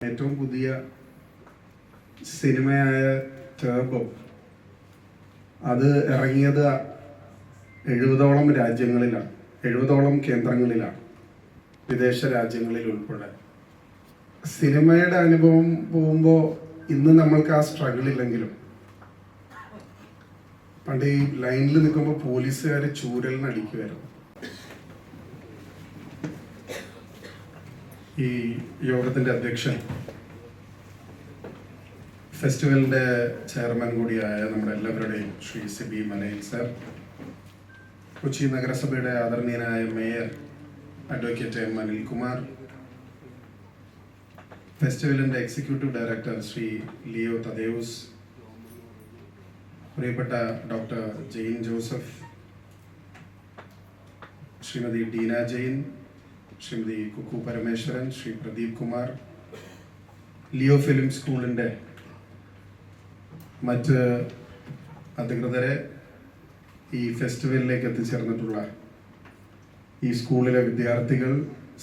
ഏറ്റവും പുതിയ സിനിമയായ ടേബോ അത് ഇറങ്ങിയത് എഴുപതോളം രാജ്യങ്ങളിലാണ്. എഴുപതോളം കേന്ദ്രങ്ങളിലാണ്. വിദേശ രാജ്യങ്ങളിൽ ഉൾപ്പെടെ. സിനിമയുടെ അനുഭവം പോകുമ്പോൾ ഇന്ന് നമ്മൾക്ക് ആ സ്ട്രഗിൾ ഇല്ലെങ്കിലും പണ്ട് ഈ ലൈനിൽ നിൽക്കുമ്പോൾ പോലീസുകാർ ചൂരലിന് അടിക്കുമായിരുന്നു ഈ യോഗത്തിന്റെ അധ്യക്ഷൻ ഫെസ്റ്റിവലിന്റെ ചെയർമാൻ കൂടിയായ നമ്മുടെ എല്ലാവരുടെയും ശ്രീ സിബി മലയിൽ സർ കൊച്ചി നഗരസഭയുടെ ആദരണീയനായ മേയർ അഡ്വക്കേറ്റ് എം അനിൽകുമാർ ഫെസ്റ്റിവലിന്റെ എക്സിക്യൂട്ടീവ് ഡയറക്ടർ ശ്രീ ലിയോ തദേവൂസ് പ്രിയപ്പെട്ട ഡോക്ടർ ജെയിൻ ജോസഫ് ശ്രീമതി ഡീന ജെയിൻ ശ്രീമതി കുക്കു പരമേശ്വരൻ ശ്രീ പ്രദീപ് കുമാർ ലിയോ ഫിലിം സ്കൂളിന്റെ മറ്റ് അധികൃതരെ ഈ ഫെസ്റ്റിവലിലേക്ക് എത്തിച്ചേർന്നിട്ടുള്ള ഈ സ്കൂളിലെ വിദ്യാർത്ഥികൾ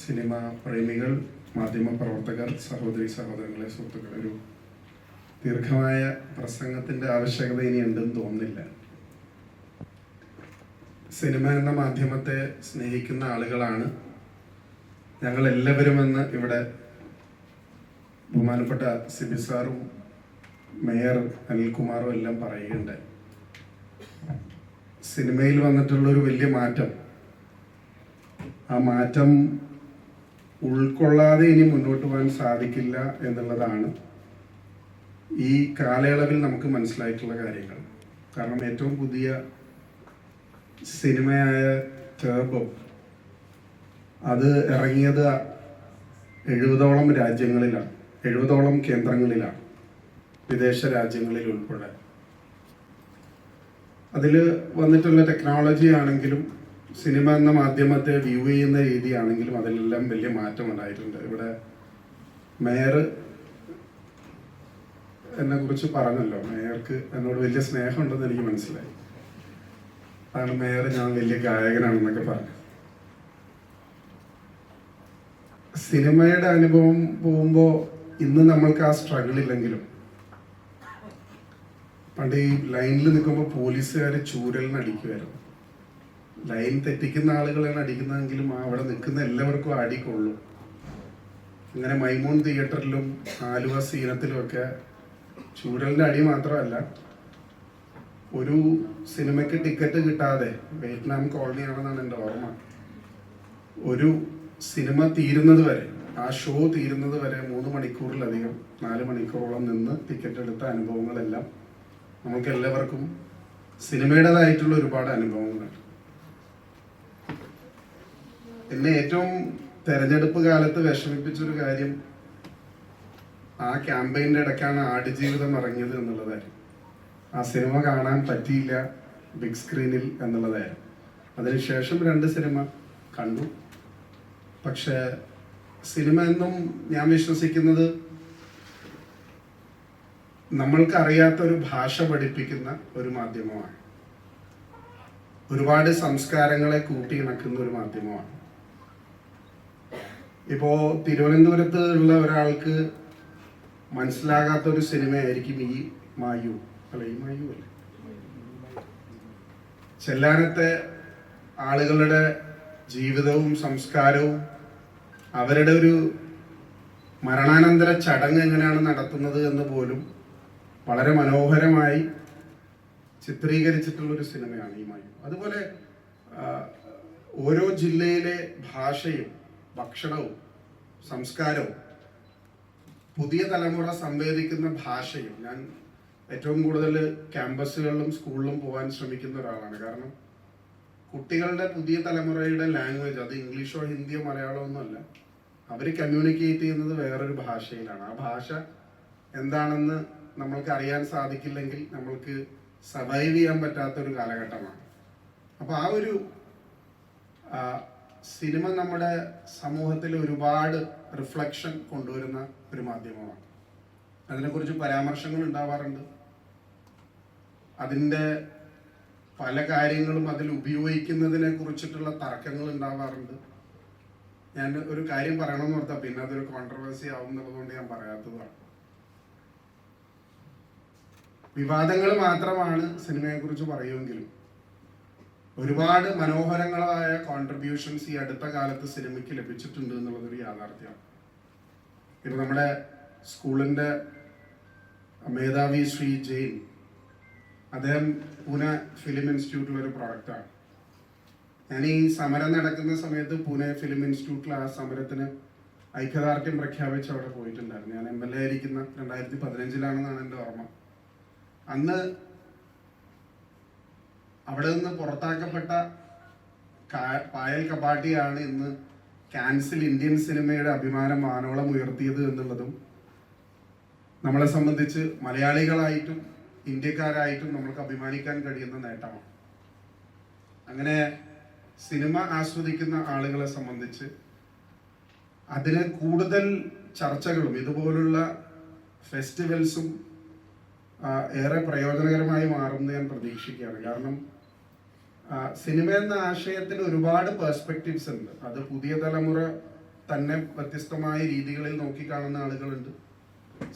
സിനിമ പ്രേമികൾ മാധ്യമ പ്രവർത്തകർ സഹോദരി സഹോദരങ്ങളെ സുഹൃത്തുക്കൾ ഒരു ദീർഘമായ പ്രസംഗത്തിന്റെ ആവശ്യകത ഇനി ഉണ്ടെന്ന് തോന്നുന്നില്ല. സിനിമ എന്ന മാധ്യമത്തെ സ്നേഹിക്കുന്ന ആളുകളാണ് ഞങ്ങൾ എല്ലാവരുമെന്ന് ഇവിടെ ബഹുമാനപ്പെട്ട സിബി സാറും മേയർ അനിൽകുമാറും എല്ലാം പറയുകയുണ്ടായി സിനിമയിൽ വന്നിട്ടുള്ള ഒരു വലിയ മാറ്റം. ആ മാറ്റം ഉൾക്കൊള്ളാതെ ഇനി മുന്നോട്ട് പോകാൻ സാധിക്കില്ല എന്നുള്ളതാണ് ഈ കാലയളവിൽ നമുക്ക് മനസ്സിലായിട്ടുള്ള കാര്യങ്ങൾ. കാരണം ഏറ്റവും പുതിയ സിനിമയായ ടേബോ അത് ഇറങ്ങിയത് എഴുപതോളം രാജ്യങ്ങളിലാണ്. എഴുപതോളം കേന്ദ്രങ്ങളിലാണ്. വിദേശ രാജ്യങ്ങളിൽ ഉൾപ്പെടെ. അതിൽ വന്നിട്ടുള്ള ടെക്നോളജി ആണെങ്കിലും സിനിമ എന്ന മാധ്യമത്തെ വ്യൂ ചെയ്യുന്ന രീതിയാണെങ്കിലും അതിലെല്ലാം വലിയ മാറ്റം ഉണ്ടായിട്ടുണ്ട്. ഇവിടെ മേയർ എന്നെ കുറിച്ച് പറഞ്ഞല്ലോ. മേയർക്ക് എന്നോട് വലിയ സ്നേഹമുണ്ടെന്ന് എനിക്ക് മനസ്സിലായി. അതാണ് മേയർ ഞാൻ വലിയ ഗായകനാണെന്നൊക്കെ പറഞ്ഞു സിനിമയുടെ അനുഭവം പോകുമ്പോൾ ഇന്ന് നമ്മൾക്ക് ആ സ്ട്രഗിൾ ഇല്ലെങ്കിലും. പണ്ട് ഈ ലൈനിൽ നിൽക്കുമ്പോൾ പോലീസുകാർ ചൂരലിന് അടിക്കുമായിരുന്നു ലൈൻ തെറ്റിക്കുന്ന ആളുകളാണ് അടിക്കുന്നതെങ്കിലും അവിടെ നിൽക്കുന്ന എല്ലാവർക്കും അടിക്കൊള്ളു അങ്ങനെ മൈമൂൺ തിയേറ്ററിലും ആലുവ സീനത്തിലും ഒക്കെ ചൂരലിന്റെ അടി മാത്രമല്ല ഒരു സിനിമയ്ക്ക് ടിക്കറ്റ് കിട്ടാതെ വിയറ്റ്നാം കോളനി ആണെന്നാണ് എന്റെ ഓർമ്മ. ഒരു സിനിമ തീരുന്നത് വരെ ആ ഷോ തീരുന്നത് വരെ മൂന്ന് മണിക്കൂറിലധികം നാല് മണിക്കൂറോളം നിന്ന് ടിക്കറ്റ് എടുത്ത അനുഭവങ്ങളെല്ലാം നമുക്ക് എല്ലാവർക്കും സിനിമയുടേതായിട്ടുള്ള ഒരുപാട് അനുഭവങ്ങളുണ്ട്. എന്നെ ഏറ്റവും തെരഞ്ഞെടുപ്പ് കാലത്ത് വിഷമിപ്പിച്ചൊരു കാര്യം ആ ക്യാമ്പയിന്റെ ഇടയ്ക്കാണ് ആടുജീവിതം ഇറങ്ങിയത് എന്നുള്ളതായിരുന്നു. ആ സിനിമ കാണാൻ പറ്റിയില്ല ബിഗ് സ്ക്രീനിൽ എന്നുള്ളതായിരുന്നു. അതിനുശേഷം രണ്ട് സിനിമ കണ്ടു. പക്ഷേ സിനിമ എന്നും ഞാൻ വിശ്വസിക്കുന്നത് നമ്മൾക്ക് അറിയാത്ത ഒരു ഭാഷ പഠിപ്പിക്കുന്ന ഒരു മാധ്യമമാണ്. ഒരുപാട് സംസ്കാരങ്ങളെ കൂട്ടിയിണക്കുന്ന ഒരു മാധ്യമമാണ്. ഇപ്പോ തിരുവനന്തപുരത്ത് ഉള്ള ഒരാൾക്ക് മനസ്സിലാകാത്ത ഒരു സിനിമയായിരിക്കും ഈ മായു. അല്ല ഈ മായു അല്ലേ? ചെല്ലാനത്തെ ആളുകളുടെ ജീവിതവും സംസ്കാരവും അവരുടെ ഒരു മരണാനന്തര ചടങ്ങ് എങ്ങനെയാണ് നടത്തുന്നത് എന്ന് പോലും വളരെ മനോഹരമായി ചിത്രീകരിച്ചിട്ടുള്ളൊരു സിനിമയാണ് ഈ മായു. അതുപോലെ ഓരോ ജില്ലയിലെ ഭാഷയും ഭക്ഷണവും സംസ്കാരവും പുതിയ തലമുറ സംവേദിക്കുന്ന ഭാഷയും ഞാൻ ഏറ്റവും കൂടുതൽ ക്യാമ്പസുകളിലും സ്കൂളിലും പോകാൻ ശ്രമിക്കുന്ന ഒരാളാണ്. കാരണം കുട്ടികളുടെ പുതിയ തലമുറയുടെ ലാംഗ്വേജ് അത് ഇംഗ്ലീഷോ ഹിന്ദിയോ മലയാളമോ ഒന്നുമല്ല. അവർ കമ്മ്യൂണിക്കേറ്റ് ചെയ്യുന്നത് വേറൊരു ഭാഷയിലാണ്. ആ ഭാഷ എന്താണെന്ന് നമ്മൾക്ക് അറിയാൻ സാധിക്കില്ലെങ്കിൽ നമ്മൾക്ക് സർവൈവ് ചെയ്യാൻ പറ്റാത്തൊരു കാലഘട്ടമാണ്. അപ്പൊ ആ ഒരു സിനിമ നമ്മുടെ സമൂഹത്തിൽ ഒരുപാട് റിഫ്ലക്ഷൻ കൊണ്ടുവരുന്ന ഒരു മാധ്യമമാണ്. അതിനെക്കുറിച്ച് പരാമർശങ്ങൾ ഉണ്ടാവാറുണ്ട്. അതിന്റെ പല കാര്യങ്ങളും അതിൽ ഉപയോഗിക്കുന്നതിനെ കുറിച്ചിട്ടുള്ള തർക്കങ്ങൾ ഉണ്ടാവാറുണ്ട്. ഞാൻ ഒരു കാര്യം പറയണമെന്ന് ഓർത്താ പിന്നെ അതൊരു കോൺട്രവേഴ്സി ആവും എന്നുള്ളതുകൊണ്ട് ഞാൻ പറയാത്തതാണ് വിവാദങ്ങൾ മാത്രമാണ് സിനിമയെക്കുറിച്ച് പറയുമെങ്കിലും ഒരുപാട് മനോഹരങ്ങളായ കോൺട്രിബ്യൂഷൻസ് ഈ അടുത്ത കാലത്ത് സിനിമയ്ക്ക് ലഭിച്ചിട്ടുണ്ട് എന്നുള്ളതൊരു യാഥാർത്ഥ്യമാണ്. ഇപ്പൊ നമ്മുടെ സ്കൂളിന്റെ മേധാവി ശ്രീ ജെയിൻ അദ്ദേഹം പൂനെ ഫിലിം ഇൻസ്റ്റിറ്റ്യൂട്ടിലൊരു പ്രൊഡക്റ്റാണ് ഞാൻ ഈ സമരം നടക്കുന്ന സമയത്ത് പൂനെ ഫിലിം ഇൻസ്റ്റിറ്റ്യൂട്ടിൽ ആ സമരത്തിന് ഐക്യദാർഢ്യം പ്രഖ്യാപിച്ച് അവിടെ പോയിട്ടുണ്ടായിരുന്നു. ഞാൻ എം എൽ എ ആയിരിക്കുന്ന രണ്ടായിരത്തി പതിനഞ്ചിലാണെന്നാണ് എന്റെ ഓർമ്മ. അന്ന് അവിടെ നിന്ന് പുറത്താക്കപ്പെട്ട പായൽ കപാട്ടിയാണ് ഇന്ന് കാൻസിൽ ഇന്ത്യൻ സിനിമയുടെ അഭിമാനം മാനോളം ഉയർത്തിയത് എന്നുള്ളതും നമ്മളെ സംബന്ധിച്ച് മലയാളികളായിട്ടും ഇന്ത്യക്കാരായിട്ടും നമ്മൾക്ക് അഭിമാനിക്കാൻ കഴിയുന്ന നേട്ടമാണ്. അങ്ങനെ സിനിമ ആസ്വദിക്കുന്ന ആളുകളെ സംബന്ധിച്ച് അതിന് കൂടുതൽ ചർച്ചകളും ഇതുപോലുള്ള ഫെസ്റ്റിവൽസും ഏറെ പ്രയോജനകരമായി മാറുമെന്ന് ഞാൻ പ്രതീക്ഷിക്കുകയാണ്. കാരണം സിനിമ എന്ന ആശയത്തിന് ഒരുപാട് പേഴ്സ്പെക്റ്റീവ്സ് ഉണ്ട്. അത് പുതിയ തലമുറ തന്നെ വ്യത്യസ്തമായ രീതികളിൽ നോക്കിക്കാണുന്ന ആളുകളുണ്ട്.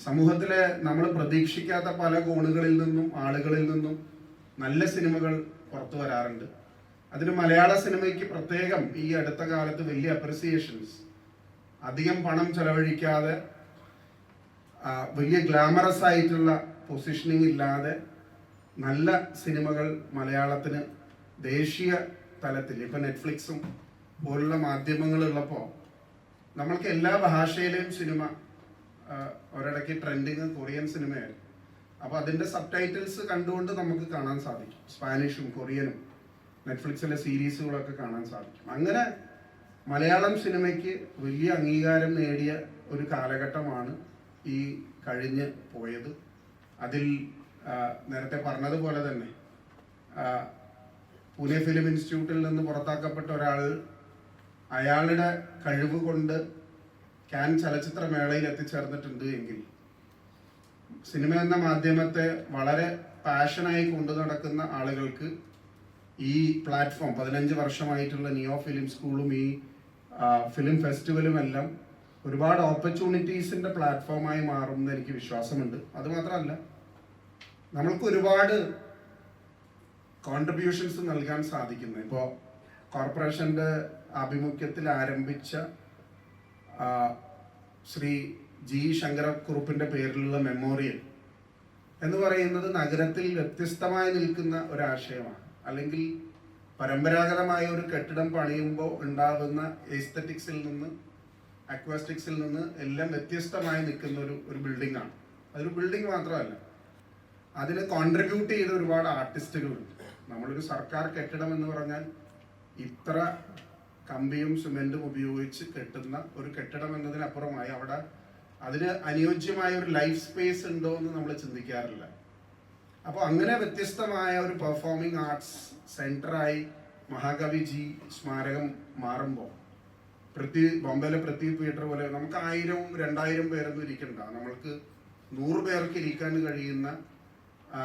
സമൂഹത്തിലെ നമ്മൾ പ്രതീക്ഷിക്കാത്ത പല കോണുകളിൽ നിന്നും ആളുകളിൽ നിന്നും നല്ല സിനിമകൾ പുറത്തു വരാറുണ്ട്. അതിന് മലയാള സിനിമയ്ക്ക് പ്രത്യേകം ഈ അടുത്ത കാലത്ത് വലിയ അപ്രിസിയേഷൻസ് അധികം പണം ചെലവഴിക്കാതെ വലിയ ഗ്ലാമറസ് ആയിട്ടുള്ള പൊസിഷനിങ് ഇല്ലാതെ നല്ല സിനിമകൾ മലയാളത്തിന് ദേശീയ തലത്തിൽ ഇപ്പൊ നെറ്റ്ഫ്ലിക്സും പോലുള്ള മാധ്യമങ്ങൾ ഉള്ളപ്പോൾ നമ്മൾക്ക് എല്ലാ ഭാഷയിലെയും സിനിമ ഒരിടയ്ക്ക് ട്രെൻഡിങ് കൊറിയൻ സിനിമയായിരുന്നു അപ്പോൾ അതിന്റെ സബ് ടൈറ്റിൽസ് കണ്ടുകൊണ്ട് നമുക്ക് കാണാൻ സാധിക്കും. സ്പാനിഷും കൊറിയനും. നെറ്റ്ഫ്ലിക്സിലെ സീരീസുകളൊക്കെ കാണാൻ സാധിക്കും. അങ്ങനെ മലയാളം സിനിമയ്ക്ക് വലിയ അംഗീകാരം നേടിയ ഒരു കാലഘട്ടമാണ് ഈ കഴിഞ്ഞ് പോയത്. അതിൽ നേരത്തെ പറഞ്ഞതുപോലെ തന്നെ പൂനെ ഫിലിം ഇൻസ്റ്റിറ്റ്യൂട്ടിൽ നിന്ന് പുറത്താക്കപ്പെട്ട ഒരാൾ അയാളുടെ കഴിവ് കൊണ്ട് ക്യാൻ ചലച്ചിത്രമേളയിൽ എത്തിച്ചേർന്നിട്ടുണ്ട് എങ്കിൽ സിനിമ എന്ന മാധ്യമത്തെ വളരെ പാഷനായി കൊണ്ടു നടക്കുന്ന ആളുകൾക്ക് ഈ പ്ലാറ്റ്ഫോം പതിനഞ്ച് വർഷമായിട്ടുള്ള നിയോ ഫിലിം സ്കൂളും ഈ ഫിലിം ഫെസ്റ്റിവലും എല്ലാം ഒരുപാട് ഓപ്പർച്യൂണിറ്റീസിന്റെ പ്ലാറ്റ്ഫോമായി മാറുമെന്ന് എനിക്ക് വിശ്വാസമുണ്ട്. അതുമാത്രമല്ല നമ്മൾക്ക് ഒരുപാട് കോൺട്രിബ്യൂഷൻസ് നൽകാൻ സാധിക്കുന്നു. ഇപ്പോൾ കോർപ്പറേഷന്റെ ആഭിമുഖ്യത്തിൽ ആരംഭിച്ച ശ്രീ ജി ശങ്കരക്കുറുപ്പിന്റെ പേരിലുള്ള മെമ്മോറിയൽ എന്ന് പറയുന്നത് നഗരത്തിൽ വ്യത്യസ്തമായി നിൽക്കുന്ന ഒരാശയമാണ്. അല്ലെങ്കിൽ പരമ്പരാഗതമായ ഒരു കെട്ടിടം പണിയുമ്പോൾ ഉണ്ടാകുന്ന എസ്തറ്റിക്സിൽ നിന്ന് അക്വാസ്റ്റിക്സിൽ നിന്ന് എല്ലാം വ്യത്യസ്തമായി നിൽക്കുന്ന ഒരു ഒരു ബിൽഡിംഗ് ആണ്. അതൊരു ബിൽഡിംഗ് മാത്രമല്ല. അതിന് കോൺട്രിബ്യൂട്ട് ചെയ്ത ഒരുപാട് ആർട്ടിസ്റ്റുകളുണ്ട് നമ്മളൊരു സർക്കാർ കെട്ടിടം എന്ന് പറഞ്ഞാൽ ഇത്ര കമ്പിയും സിമെന്റും ഉപയോഗിച്ച് കെട്ടുന്ന ഒരു കെട്ടിടം എന്നതിനപ്പുറമായി അവിടെ അതിന് അനുയോജ്യമായ ഒരു ലൈഫ് സ്പേസ് ഉണ്ടോ എന്ന് നമ്മൾ ചിന്തിക്കാറില്ല. അപ്പോൾ അങ്ങനെ വ്യത്യസ്തമായ ഒരു പെർഫോമിംഗ് ആർട്സ് സെന്ററായി മഹാകവിജി സ്മാരകം മാറുമ്പോൾ പൃഥ്വി ബോംബെയിലെ പൃഥ്വി തിയേറ്റർ പോലെ നമുക്ക് ആയിരവും രണ്ടായിരം പേരൊന്നും ഇരിക്കണ്ട. നമ്മൾക്ക് നൂറ് പേർക്ക് ഇരിക്കാൻ കഴിയുന്ന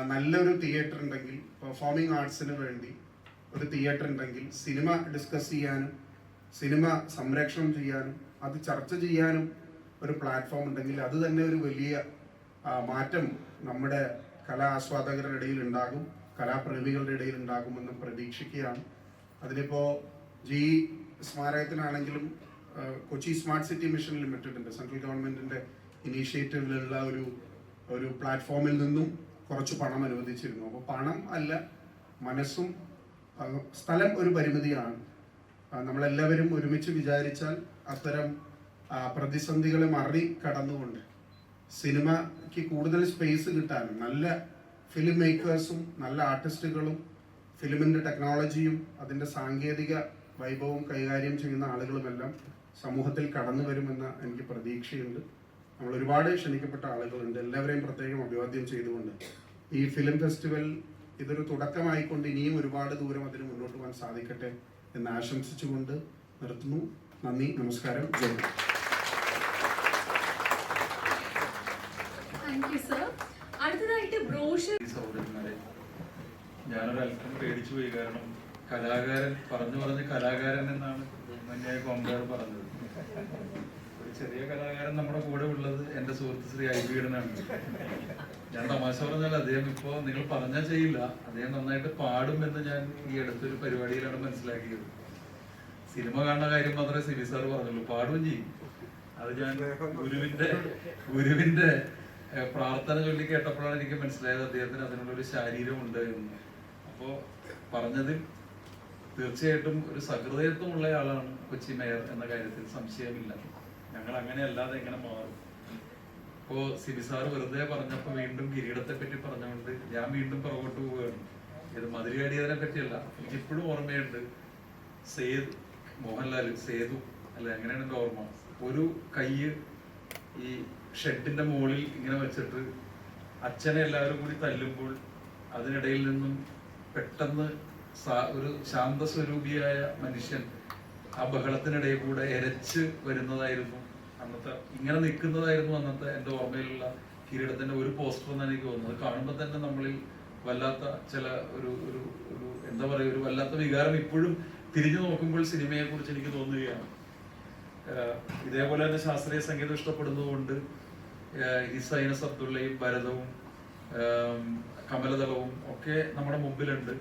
നല്ലൊരു തിയേറ്റർ ഉണ്ടെങ്കിൽ പെർഫോമിംഗ് ആർട്സിന് വേണ്ടി ഒരു തിയേറ്റർ ഉണ്ടെങ്കിൽ സിനിമ ഡിസ്കസ് ചെയ്യാനും സിനിമ സംരക്ഷണം ചെയ്യാനും അത് ചർച്ച ചെയ്യാനും ഒരു പ്ലാറ്റ്ഫോം ഉണ്ടെങ്കിൽ അത് തന്നെ ഒരു വലിയ മാറ്റം നമ്മുടെ കലാ ആസ്വാദകരുടെ ഇടയിൽ ഉണ്ടാകും കലാപ്രേമികളുടെ ഇടയിൽ ഉണ്ടാകുമെന്ന് പ്രതീക്ഷിക്കുകയാണ്. അതിനിപ്പോൾ ജി സ്മാരകത്തിനാണെങ്കിലും കൊച്ചി സ്മാർട്ട് സിറ്റി മിഷൻ ലിമിറ്റഡിന്റെ സെൻട്രൽ ഗവൺമെന്റിന്റെ ഇനീഷ്യേറ്റീവിലുള്ള ഒരു ഒരു പ്ലാറ്റ്ഫോമിൽ നിന്നും കുറച്ച് പണം അനുവദിച്ചിരുന്നു. അപ്പോൾ പണം അല്ല മനസ്സും സ്ഥലം ഒരു പരിമിതിയാണ്. നമ്മളെല്ലാവരും ഒരുമിച്ച് വിചാരിച്ചാൽ അത്തരം പ്രതിസന്ധികളെ മറികടന്നുകൊണ്ട് സിനിമയ്ക്ക് കൂടുതൽ സ്പേസ് കിട്ടാനും നല്ല ഫിലിം മേക്കേഴ്സും നല്ല ആർട്ടിസ്റ്റുകളും ഫിലിമിന്റെ ടെക്നോളജിയും അതിന്റെ സാങ്കേതിക വൈഭവം കൈകാര്യം ചെയ്യുന്ന ആളുകളുമെല്ലാം സമൂഹത്തിൽ കടന്നു വരുമെന്ന എനിക്ക് പ്രതീക്ഷയുണ്ട്. നമ്മൾ ഒരുപാട് ക്ഷണിക്കപ്പെട്ട ആളുകളുണ്ട്. എല്ലാവരെയും പ്രത്യേകം അഭിവാദ്യം ചെയ്തുകൊണ്ട് ഈ ഫിലിം ഫെസ്റ്റിവൽ ഇതൊരു തുടക്കമായിക്കൊണ്ട് ഇനിയും ഒരുപാട് ദൂരം അതിന് മുന്നോട്ട് പോകാൻ സാധിക്കട്ടെ എന്ന് ആശംസിച്ചുകൊണ്ട് നിർത്തുന്നു. നന്ദി നമസ്കാരം. ജയ് താങ്ക് യു സർ അടുത്തതായിട്ട് ബ്രോഷർ ഈ സഹോദരന്മാരെ ഞാനൊരു അല്പം പേടിച്ചു പോയി. കാരണം കലാകാരൻ പറഞ്ഞു പറഞ്ഞ് കലാകാരൻ എന്നാണ് മന്യായ കോമ്പാർ പറഞ്ഞത്. ഒരു ചെറിയ കലാകാരൻ നമ്മുടെ കൂടെ ഉള്ളത് എന്റെ സുഹൃത്ത് ശ്രീ ഐ വീടനാണ് ഞാൻ തമാശ പറഞ്ഞാൽ അദ്ദേഹം ഇപ്പോ നിങ്ങൾ പറഞ്ഞാൽ ചെയ്യില്ല. അദ്ദേഹം നന്നായിട്ട് പാടും എന്ന് ഞാൻ ഈ അടുത്തൊരു പരിപാടിയിലാണ് മനസ്സിലാക്കിയത്. സിനിമ കാണുന്ന കാര്യം മാത്രമേ സിബി സാർ പറഞ്ഞുള്ളൂ. പാടുകയും ചെയ്യും. അത് ഞാൻ ഗുരുവിന്റെ ഗുരുവിന്റെ പ്രാർത്ഥന ചൊല്ലി കേട്ടപ്പോഴാണ് എനിക്ക് മനസ്സിലായത് അദ്ദേഹത്തിന് അതിനുള്ളൊരു ശാരീരമുണ്ട് എന്ന്. അപ്പോ പറഞ്ഞതിൽ തീർച്ചയായിട്ടും ഒരു സഹൃദയത്വമുള്ള ആളാണ് കൊച്ചി മേയർ എന്ന കാര്യത്തിൽ സംശയമില്ല. ഞങ്ങൾ അങ്ങനെ അല്ലാതെ എങ്ങനെ മാറും. ഇപ്പോ സിബിസാർ വെറുതെ പറഞ്ഞപ്പോ വീണ്ടും കിരീടത്തെ പറ്റി പറഞ്ഞുകൊണ്ട് ഞാൻ വീണ്ടും പുറകോട്ട് പോവുകയാണ്. ഇത് മതിരിയാടിയതിനെ പറ്റിയല്ല. എനിക്കിപ്പോഴും ഓർമ്മയുണ്ട് സേതു മോഹൻലാൽ സേതു. അല്ലെ അങ്ങനെയാണ് എന്റെ ഓർമ്മ? ഒരു കയ്യ് ഈ ഷെഡിന്റെ മുകളിൽ ഇങ്ങനെ വെച്ചിട്ട് അച്ഛനെ എല്ലാവരും കൂടി തല്ലുമ്പോൾ അതിനിടയിൽ നിന്നും പെട്ടെന്ന് ഒരു ശാന്തസ്വരൂപിയായ മനുഷ്യൻ ആ ബഹളത്തിനിടയിൽ കൂടെ എരച്ച് വരുന്നതായിരുന്നു അന്നത്തെ ഇങ്ങനെ നിൽക്കുന്നതായിരുന്നു അന്നത്തെ എന്റെ ഓർമ്മയിലുള്ള കിരീടത്തിന്റെ ഒരു പോസ്റ്റർ എന്നാണ് എനിക്ക് തോന്നുന്നത്. കാണുമ്പോൾ തന്നെ നമ്മളിൽ വല്ലാത്ത ചില ഒരു ഒരു ഒരു എന്താ പറയുക ഒരു വല്ലാത്ത വികാരം ഇപ്പോഴും തിരിഞ്ഞു നോക്കുമ്പോൾ സിനിമയെ കുറിച്ച് എനിക്ക് തോന്നുകയാണ്. ഇതേപോലെ തന്നെ ശാസ്ത്രീയ സംഗീതം ഇഷ്ടപ്പെടുന്നതുകൊണ്ട് ഹിസൈനസ് അബ്ദുള്ളയും ഭരതവും കമലതളവും ഒക്കെ നമ്മുടെ മുമ്പിലുണ്ട്.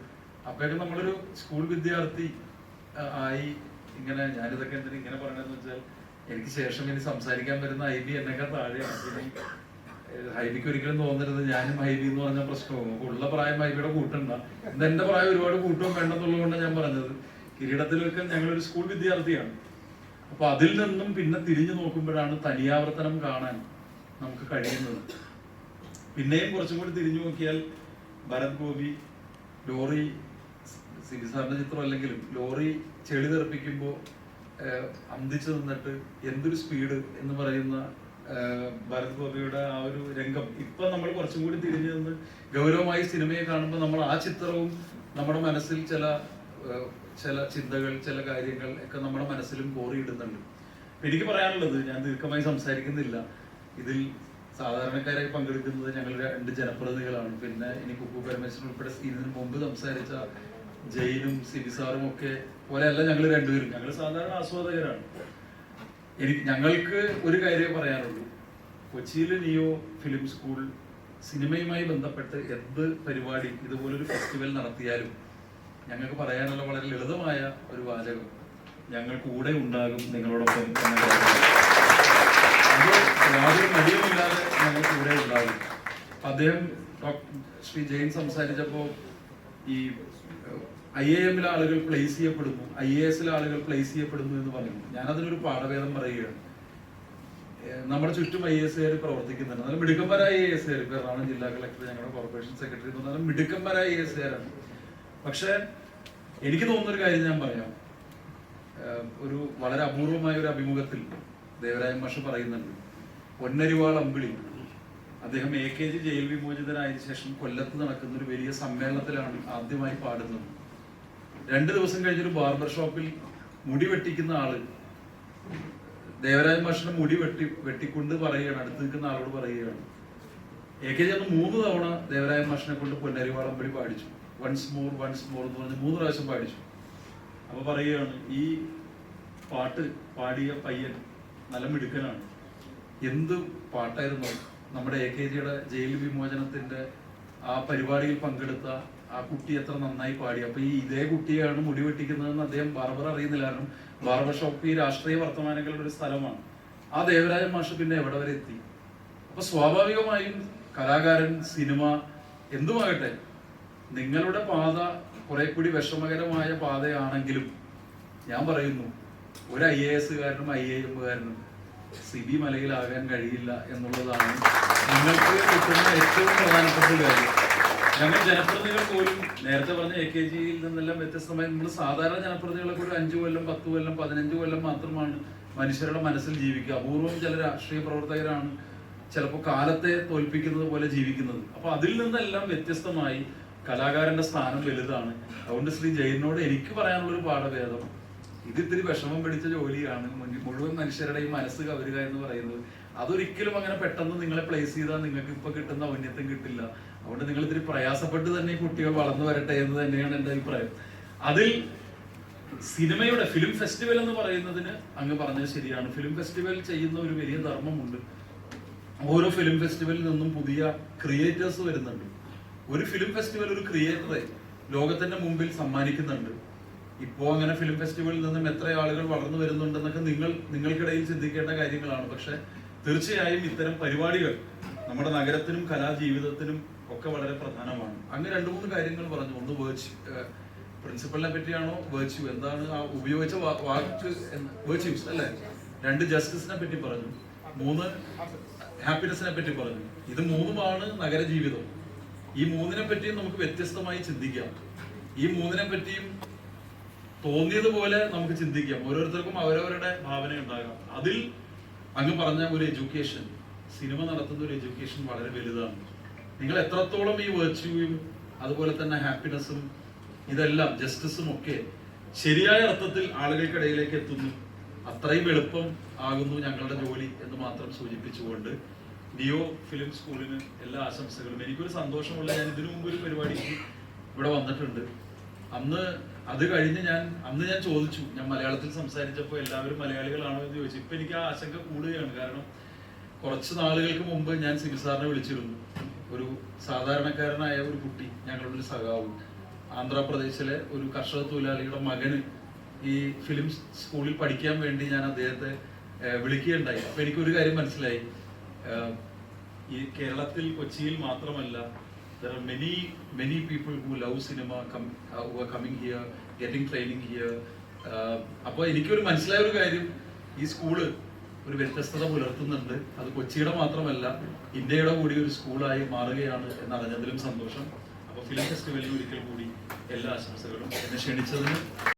അപ്പോഴൊക്കെ നമ്മളൊരു സ്കൂൾ വിദ്യാർത്ഥി ആയി ഇങ്ങനെ ഞാനിതൊക്കെ എന്തിനു ഇങ്ങനെ പറയണെന്ന് വെച്ചാൽ എനിക്ക് ശേഷം ഇനി സംസാരിക്കാൻ വരുന്ന ഐ ബി എന്നൊക്കെ താഴെയാണ് ഇനി, ഹൈബിക്ക് ഒരിക്കലും തോന്നരുത്. ഞാനും ഹൈബി എന്ന് പറഞ്ഞ പ്രശ്നവും. ഉള്ള പ്രായം ഹൈബിയുടെ കൂട്ടണ്ട. എന്റെ പ്രായം ഒരുപാട് കൂട്ടവും വേണ്ടെന്നുള്ളതുകൊണ്ടാണ് ഞാൻ പറഞ്ഞത്. കിരീടത്തിലൊക്കെ ഞങ്ങളൊരു സ്കൂൾ വിദ്യാർത്ഥിയാണ്. അപ്പൊ അതിൽ നിന്നും പിന്നെ തിരിഞ്ഞു നോക്കുമ്പോഴാണ് തനിയാവർത്തനം കാണാൻ നമുക്ക് കഴിയുന്നത്. പിന്നെയും കുറച്ചും കൂടി തിരിഞ്ഞു നോക്കിയാൽ ഭരത് ഗോപി ലോറി സിബി സാറിന്റെ ചിത്രം അല്ലെങ്കിലും ലോറി ചെളി തെറിപ്പിക്കുമ്പോൾ അന്തിച്ചു നിന്നിട്ട് എന്തൊരു സ്പീഡ് എന്ന് പറയുന്ന ഭരത് ഗോപിയുടെ ആ ഒരു രംഗം. ഇപ്പൊ നമ്മൾ കുറച്ചും കൂടി തിരിഞ്ഞു നിന്ന് ഗൗരവമായി സിനിമയെ കാണുമ്പോൾ നമ്മൾ ആ ചിത്രവും നമ്മുടെ മനസ്സിൽ ചില ചില ചിന്തകൾ ചില കാര്യങ്ങൾ ഒക്കെ നമ്മുടെ മനസ്സിലും കോറിയിടുന്നുണ്ട്. എനിക്ക് പറയാനുള്ളത് ഞാൻ ദീർഘമായി സംസാരിക്കുന്നില്ല. ഇതിൽ സാധാരണക്കാരായി പങ്കെടുക്കുന്നത് ഞങ്ങൾ രണ്ട് ജനപ്രതിനിധികളാണ്. പിന്നെ ഇനി കുക്കു പരമേശ്വരൻ ഉൾപ്പെടെ ഇതിനു മുമ്പ് സംസാരിച്ച ജയിലും സിബി സാറും ഒക്കെ പോലെയല്ല ഞങ്ങൾ രണ്ടുപേരും. ഞങ്ങൾ സാധാരണ ആസ്വാദകരാണ്. എനിക്ക് ഞങ്ങൾക്ക് ഒരു കാര്യമേ പറയാനുള്ളൂ. കൊച്ചിയിലെ നിയോ ഫിലിം സ്കൂൾ സിനിമയുമായി ബന്ധപ്പെട്ട് എന്ത് പരിപാടി ഇതുപോലൊരു ഫെസ്റ്റിവൽ നടത്തിയാലും ഞങ്ങൾക്ക് പറയാനുള്ള വളരെ ലളിതമായ ഒരു വാചകം ഞങ്ങൾ കൂടെ ഉണ്ടാകും നിങ്ങളോടൊപ്പം യാതൊരു മടിയുമില്ലാതെ ഞങ്ങൾ കൂടെ ഉണ്ടാകും അദ്ദേഹം ശ്രീ ജെയിൻ സംസാരിച്ചപ്പോ ഈ ഐ എ എമ്മിലെ ആളുകൾ പ്ലേസ് ചെയ്യപ്പെടുന്നു. ഐ എ എസിലെ ആളുകൾ പ്ലേസ് ചെയ്യപ്പെടുന്നു എന്ന് പറഞ്ഞു. ഞാനതിനൊരു പാഠഭേദം പറയുകയാണ്. നമ്മുടെ ചുറ്റും ഐ എസ് കാർ പ്രവർത്തിക്കുന്നുണ്ട്. നല്ല മിടുക്കന്മാരായ ഐ എസ് കാർ. എറണാകുളം ജില്ലാ കളക്ടർ ഞങ്ങളുടെ കോർപ്പറേഷൻ സെക്രട്ടറി എന്ന് പറഞ്ഞാൽ മിടുക്കന്മാരായ ഐ എസ് കാരാണ് പക്ഷെ എനിക്ക് തോന്നുന്ന ഒരു കാര്യം ഞാൻ പറയാം. ഒരു വളരെ അപൂർവമായ ഒരു അഭിമുഖത്തിൽ ദേവരായ മഷ പറയുന്നുണ്ട് പൊന്നരിവാൾ അമ്പിളി. അദ്ദേഹം എ കെ ജി ജയിൽ വിമോചിതനായതിനു ശേഷം കൊല്ലത്ത് നടക്കുന്ന ഒരു വലിയ സമ്മേളനത്തിലാണ് ആദ്യമായി പാടുന്നത്. രണ്ട് ദിവസം കഴിഞ്ഞൊരു ബാർബർ ഷോപ്പിൽ മുടി വെട്ടിക്കുന്ന ആൾ ദേവരാജ മാഷിന്റെ മുടി വെട്ടി വെട്ടിക്കൊണ്ട് പറയുകയാണ് അടുത്ത് നിൽക്കുന്ന ആളോട് പറയുകയാണ്. എ കെ ജി അന്ന് മൂന്ന് തവണ ദേവരായ മാഷിനെ കൊണ്ട് പൊന്നരിവാളമ്പടി പാടിച്ചു. വൺസ് മോർ വൺസ് മോർ എന്ന് പറഞ്ഞ് മൂന്ന് പ്രാവശ്യം പാടിച്ചു. അപ്പൊ പറയുകയാണ് ഈ പാട്ട് പാടിയ പയ്യൻ നല്ല മിടുക്കനാണ്. എന്ത് പാട്ടായിരുന്നു നമ്മുടെ എ കെ ജിയുടെ ജയിൽ വിമോചനത്തിന്റെ ആ പരിപാടിയിൽ പങ്കെടുത്ത ആ കുട്ടി എത്ര നന്നായി പാടി. അപ്പൊ ഈ ഇതേ കുട്ടിയാണ് മുടി വെട്ടിക്കുന്നതെന്ന് അദ്ദേഹം ബാർബർ അറിയുന്നില്ല. കാരണം ബാർബർ ഷോപ്പ് ഈ രാഷ്ട്രീയ വർത്തമാനങ്ങളുടെ ഒരു സ്ഥലമാണ്. ആ ദേവരാജൻ മാഷ് പിന്നെ എവിടെ വരെ എത്തി? അപ്പൊ സ്വാഭാവികമായും കലാകാരൻ സിനിമ എന്തുമാകട്ടെ നിങ്ങളുടെ പാത കുറെ കൂടി വിഷമകരമായ പാതയാണെങ്കിലും ഞാൻ പറയുന്നു ഒരു ഐ എ എസുകാരനും ഐ എ എമ്മുകാരനും സിബി മലയിലാകാൻ കഴിയില്ല എന്നുള്ളതാണ് നിങ്ങൾക്ക് കിട്ടുന്ന ഏറ്റവും പ്രധാനപ്പെട്ട കാര്യം. ഞങ്ങൾ ജനപ്രതിനിധികൾ പോലും നേരത്തെ പറഞ്ഞ എ കെ ജിയിൽ നിന്നെല്ലാം വ്യത്യസ്തമായി നമ്മൾ സാധാരണ ജനപ്രതിനിധികളൊക്കെ ഒരു അഞ്ചു കൊല്ലം പത്ത് കൊല്ലം പതിനഞ്ച് കൊല്ലം മാത്രമാണ് മനുഷ്യരുടെ മനസ്സിൽ ജീവിക്കുക. അപൂർവം ചില രാഷ്ട്രീയ പ്രവർത്തകരാണ് ചിലപ്പോൾ കാലത്തെ തോൽപ്പിക്കുന്നത് പോലെ ജീവിക്കുന്നത്. അപ്പൊ അതിൽ നിന്നെല്ലാം വ്യത്യസ്തമായി കലാകാരന്റെ സ്ഥാനം വലുതാണ്. അതുകൊണ്ട് ശ്രീ ജയനോട് എനിക്ക് പറയാനുള്ള ഒരു പാഠഭേദം ഇത് ഇത്തിരി വിഷമം പിടിച്ച ജോലിയാണ്. മുഴുവൻ മനുഷ്യരുടെയും മനസ്സ് കവരുക എന്ന് പറയുന്നത്. അതൊരിക്കലും അങ്ങനെ പെട്ടെന്ന് നിങ്ങളെ പ്ലേസ് ചെയ്താൽ നിങ്ങൾക്ക് ഇപ്പൊ കിട്ടുന്ന ഔന്നത്യം കിട്ടില്ല. അതുകൊണ്ട് നിങ്ങൾ ഇത്തിരി പ്രയാസപ്പെട്ട് തന്നെ കുട്ടികൾ വളർന്നു വരട്ടെ എന്ന് തന്നെയാണ് എന്റെ അഭിപ്രായം. അതിൽ സിനിമയുടെ ഫിലിം ഫെസ്റ്റിവൽ എന്ന് പറയുന്നതിന് അങ്ങ് പറഞ്ഞത് ശരിയാണ്. ഫിലിം ഫെസ്റ്റിവൽ ചെയ്യുന്ന ഒരു വലിയ ധർമ്മമുണ്ട്. ഓരോ ഫിലിം ഫെസ്റ്റിവലിൽ നിന്നും പുതിയ ക്രിയേറ്റേഴ്സ് വരുന്നുണ്ട്. ഒരു ഫിലിം ഫെസ്റ്റിവൽ ഒരു ക്രിയേറ്ററെ ലോകത്തിന്റെ മുമ്പിൽ സമ്മാനിക്കുന്നുണ്ട്. ഇപ്പോ അങ്ങനെ ഫിലിം ഫെസ്റ്റിവലിൽ നിന്നും എത്ര ആളുകൾ വളർന്നു വരുന്നുണ്ടെന്നൊക്കെ നിങ്ങൾ നിങ്ങൾക്കിടയിൽ ചിന്തിക്കേണ്ട കാര്യങ്ങളാണ്. പക്ഷെ തീർച്ചയായും ഇത്തരം പരിപാടികൾ നമ്മുടെ നഗരത്തിനും കലാജീവിതത്തിനും ഒക്കെ വളരെ പ്രധാനമാണ്. അങ്ങ് രണ്ടു മൂന്ന് കാര്യങ്ങൾ പറഞ്ഞു. ഒന്ന് വേർച്ച് പ്രിൻസിപ്പലിനെ പറ്റിയാണോ വേർച്ചു എന്താണ് ആ ഉപയോഗിച്ച വാക്ക് വേർച്യൂസ് അല്ലേ? രണ്ട് ജസ്റ്റിസിനെ പറ്റി പറഞ്ഞു. മൂന്ന് ഹാപ്പിനെസിനെ പറ്റി പറഞ്ഞു. ഇത് മൂന്നുമാണ് നഗരജീവിതം. ഈ മൂന്നിനെ പറ്റിയും നമുക്ക് വ്യത്യസ്തമായി ചിന്തിക്കാം. ഈ മൂന്നിനെ പറ്റിയും തോന്നിയതുപോലെ നമുക്ക് ചിന്തിക്കാം. ഓരോരുത്തർക്കും അവരവരുടെ ഭാവന ഉണ്ടാകാം അതിൽ അങ്ങ് പറഞ്ഞ ഒരു എഡ്യൂക്കേഷൻ സിനിമ നടത്തുന്ന ഒരു എഡ്യൂക്കേഷൻ വളരെ വലുതാണ്. നിങ്ങൾ എത്രത്തോളം ഈ വേർച്യൂയും അതുപോലെ തന്നെ ഹാപ്പിനെസ്സും ഇതെല്ലാം ജസ്റ്റിസും ഒക്കെ ശരിയായ അർത്ഥത്തിൽ ആളുകൾക്കിടയിലേക്ക് എത്തുന്നു അത്രയും എളുപ്പം ആകുന്നു ഞങ്ങളുടെ ജോലി എന്ന് മാത്രം സൂചിപ്പിച്ചുകൊണ്ട് ഡിയോ ഫിലിം സ്കൂളിന് എല്ലാ ആശംസകളും. എനിക്കൊരു സന്തോഷമുള്ള ഞാൻ ഇതിനു മുമ്പ് ഒരു പരിപാടിക്ക് ഇവിടെ വന്നിട്ടുണ്ട്. അന്ന് അത് കഴിഞ്ഞ് ഞാൻ അന്ന് ഞാൻ ചോദിച്ചു ഞാൻ മലയാളത്തിൽ സംസാരിച്ചപ്പോൾ എല്ലാവരും മലയാളികളാണോ എന്ന് ചോദിച്ചു. ഇപ്പൊ എനിക്ക് ആ ആശങ്ക കൂടുകയാണ്. കാരണം കുറച്ച് നാളുകൾക്ക് മുമ്പ് ഞാൻ സിബി സാറിനെ വിളിച്ചിരുന്നു. ഒരു സാധാരണക്കാരനായ ഒരു കുട്ടി ഞങ്ങളുടെ ഒരു സഖാവ്. ആന്ധ്രാപ്രദേശിലെ ഒരു കർഷക തൊഴിലാളിയുടെ മകന് ഈ ഫിലിം സ്കൂളിൽ പഠിക്കാൻ വേണ്ടി ഞാൻ അദ്ദേഹത്തെ വിളിക്കുകയുണ്ടായി. അപ്പൊ എനിക്കൊരു കാര്യം മനസ്സിലായി. ഈ കേരളത്തിൽ കൊച്ചിയിൽ മാത്രമല്ല there are many many people who love cinema come, uh, who are coming here getting training here. Uh, അപ്പോൾ എനിക്കൊരു മനസ്സിലായ ഒരു കാര്യം. ഈ സ്കൂൾ ഒരു വ്യത്യസ്തത പുലർത്തുന്നുണ്ട്. അത് കൊച്ചിയുടെ മാത്രമല്ല ഇന്ത്യയുടെ കൂടി ഒരു സ്കൂളായി മാറുകയാണ് എന്നറിഞ്ഞതിലും സന്തോഷം. അപ്പോൾ ഫിലിം ഫെസ്റ്റിവലിന് ഒരിക്കൽ കൂടി എല്ലാ ആശംസകളും എന്നെ ക്ഷണിച്ചതിന്